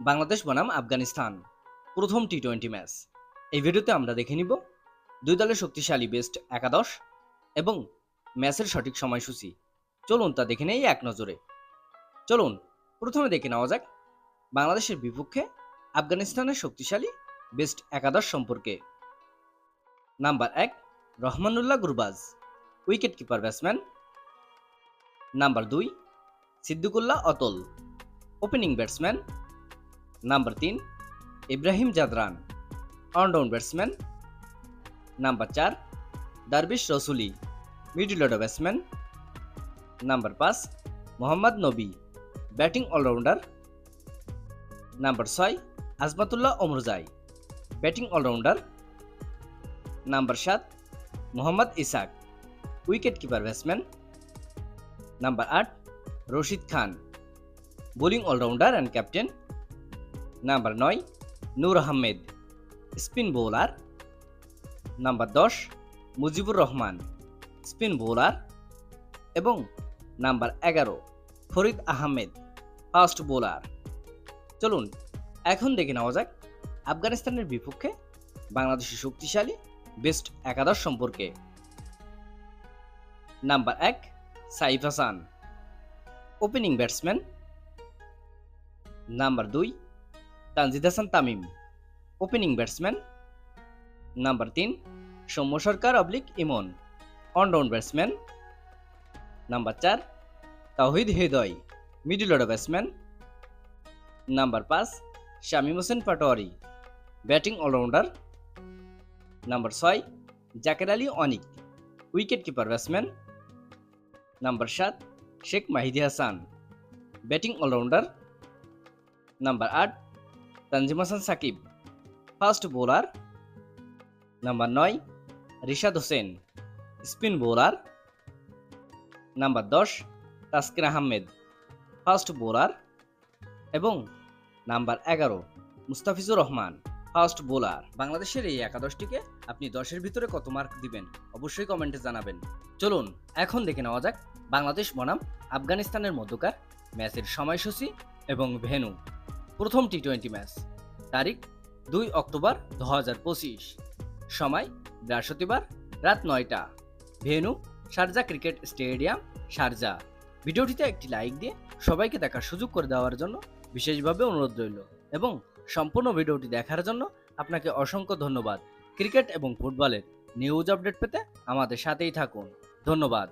বাংলাদেশ বনাম আফগানিস্তান। প্রথম T twenty match এই ভিডিওতে আমরা দেখে নিব দুই দলের শক্তিশালী বেস্ট একাদশ এবং ম্যাচের সঠিক সময়সূচি। চলুন তা দেখে নেই এক নজরে। চলুন, প্রথমে দেখে নেওয়া যাক বাংলাদেশের বিপক্ষে আফগানিস্তানের শক্তিশালী বেস্ট একাদশ সম্পর্কে। নাম্বার এক, Rahmanullah Gurbaz wicket keeper batsman number দুই, Sediqullah Atal opening batsman number তিন Ibrahim Zadran allround batsman number চার Darwish Rasooli middle order batsman number পাঁচ Mohammad Nabi batting allrounder number ছয় Azmatullah Omarzai batting allrounder number সাত Mohammad Ishaq wicket keeper batsman number আট Rashid Khan bowling allrounder and captain number নয়, Noor Ahmad, spin bowler. Number দশ, Mujibur Rahman, spin bowler. এবং number এগারো, Farid Ahmed, fast bowler. চলুন, এখন দেখে নেওয়া যাক আফগানিস্তানের বিপক্ষে বাংলাদেশের শক্তিশালী বেস্ট একাদশ সম্পর্কে। নাম্বার এক, Saif Hasan, opening batsman. Number দুই Tanzid Hasan Tamim. Opening batsman number তিন, সৌম্য সরকার, অবলিক ইমন। অলরাউন্ড ব্যাটসম্যান নাম্বার চার Towhid Hridoy. Middle order batsman number পাঁচ, Shamim Hossain Patwari. Batting allrounder number ছয়, Jaker Ali Anik. Wicket keeper batsman number সাত, Sheikh Mahedi Hasan. Batting allrounder number আট Tanzim Hasan Sakib. Fast bowler number নয়, Rishad Hossain. Spin bowler number দশ Taskin Ahmed. Fast bowler এবং number এগারো, Mustafizur Rahman. First bowler. বাংলাদেশের এই একাদশটিকে আপনি দশের ভিতরে কত মার্ক দিবেন? অবশ্যই কমেন্টে জানাবেন। চলুন, এখন দেখে নেওয়া যাক বাংলাদেশ বনাম আফগানিস্তানের মধ্যকার ম্যাচের সময়সূচি এবং ভেন্যু। প্রথম টি টোয়েন্টি ম্যাচ তারিখ দুই অক্টোবর দু হাজার পঁচিশ। সময় বৃহস্পতিবার রাত নয়টা। Venue Sharjah cricket stadium Sharjah ভিডিওটিতে একটি লাইক দিয়ে সবাইকে দেখার সুযোগ করে দেওয়ার জন্য বিশেষভাবে অনুরোধ রইল এবং সম্পূর্ণ ভিডিওটি দেখার জন্য আপনাকে অসংখ্য ধন্যবাদ। ক্রিকেট এবং ফুটবলের নিউজ আপডেট পেতে আমাদের সাথেই থাকুন। ধন্যবাদ।